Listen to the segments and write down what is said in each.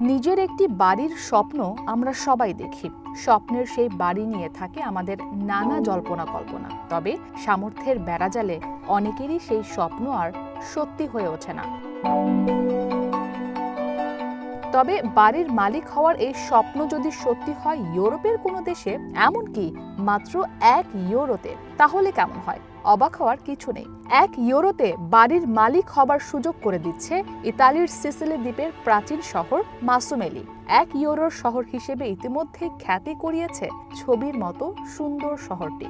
নিজের একটি বাড়ির স্বপ্ন আমরা সবাই দেখি। স্বপ্নের সেই বাড়ি নিয়ে থাকে আমাদের নানা জল্পনা কল্পনা। তবে সামর্থ্যের বেড়াজালে অনেকেরই সেই স্বপ্ন আর সত্যি হয়ে ওঠে না। তবে বাড়ির মালিক হওয়ার এই স্বপ্ন যদি সত্যি হয় ইউরোপের কোনো দেশে, এমনকি মাত্র এক ইউরোতে, তাহলে কেমন হয়? অবাক হওয়ার কিছু নেই। এক ইউরোতে বাড়ির মালিক হবার সুযোগ করে দিচ্ছে ইতালির সিসিলি দ্বীপের প্রাচীন শহর মাসুমেলি। এক ইউরোর শহর হিসেবে ইতিমধ্যে খ্যাতি করিয়েছে ছবির মতো সুন্দর শহরটি।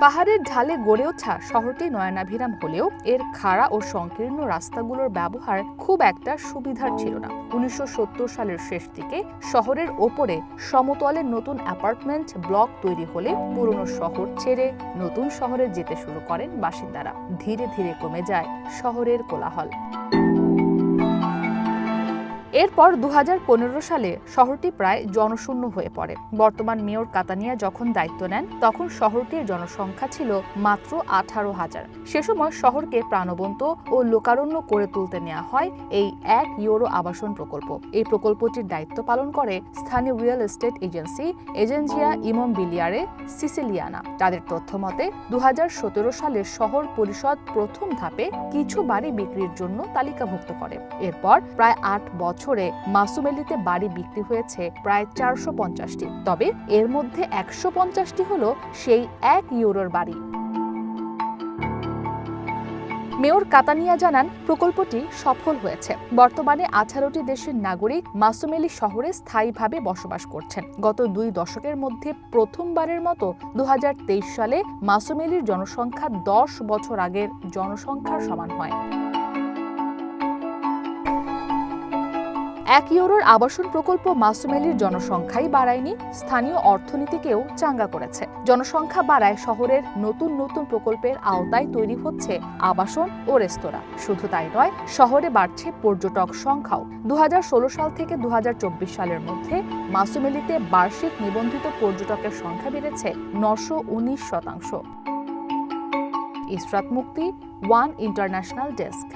পাহাড়ের ঢালে গড়ে ওঠা শহরটি নয়নাভিরাম হলেও এর খাড়া ও সংকীর্ণ রাস্তাগুলোর ব্যবহার খুব একটা সুবিধার ছিল না। উনিশশো সত্তর সালের শেষ দিকে শহরের ওপরে সমতলে নতুন অ্যাপার্টমেন্ট ব্লক তৈরি হলে পুরনো শহর ছেড়ে নতুন শহরে যেতে শুরু করেন বাসিন্দারা। ধীরে ধীরে কমে যায় শহরের কোলাহল। এরপর দু হাজার পনেরো সালে শহরটি প্রায় জনশূন্য হয়ে পড়ে। বর্তমান মেয়র কাতানিয়া যখন দায়িত্ব নেন, তখন শহরটির জনসংখ্যা ছিল মাত্র আঠারো হাজার। সে সময় শহরকে প্রাণবন্ত ও লোকারণ্য করে তুলতে নেওয়া হয় এই এক ইউরো আবাসন প্রকল্প। এই প্রকল্পটির দায়িত্ব পালন করে স্থানীয় রিয়েল এস্টেট এজেন্সি এজেন্সিয়া ইমম বিলিয়ারে সিসিলিয়ানা। তাদের তথ্য মতে দু হাজার সতেরো সালে শহর পরিষদ প্রথম ধাপে কিছু বাড়ি বিক্রির জন্য তালিকাভুক্ত করে। এরপর প্রায় আট বছরে মাসুমেলিতে বাড়ি বিক্রি হয়েছে প্রায় চারশো পঞ্চাশটি। তবে এর মধ্যে একশো পঞ্চাশটি হল সেই এক ইউরোর বাড়ি। মেয়র কাতানিয়া জানান, প্রকল্পটি সফল হয়েছে। বর্তমানে আঠারোটি দেশের নাগরিক মাসুমেলি শহরে স্থায়ীভাবে বসবাস করছেন। গত দুই দশকের মধ্যে প্রথমবারের মতো দু হাজার তেইশ সালে মাসুমেলির জনসংখ্যা দশ বছর আগের জনসংখ্যার সমান হয়। এক ইউরোর আবাসন প্রকল্প মাসুমেলির জনসংখ্যাই বাড়ায়নি, স্থানীয় অর্থনীতিকেও চাঙ্গা করেছে। জনসংখ্যা বাড়ায় শহরের নতুন নতুন প্রকল্পের আওতায় তৈরি হচ্ছে আবাসন ও রেস্তোরাঁ। শুধু তাই নয়, শহরে বাড়ছে পর্যটক সংখ্যাও। দু হাজার ষোলো সাল থেকে দু হাজার চব্বিশ সালের মধ্যে মাসুমেলিতে বার্ষিক নিবন্ধিত পর্যটকের সংখ্যা বেড়েছে নশো শতাংশ। ইসরাত মুক্তি, ওয়ান ইন্টারন্যাশনাল ডেস্ক।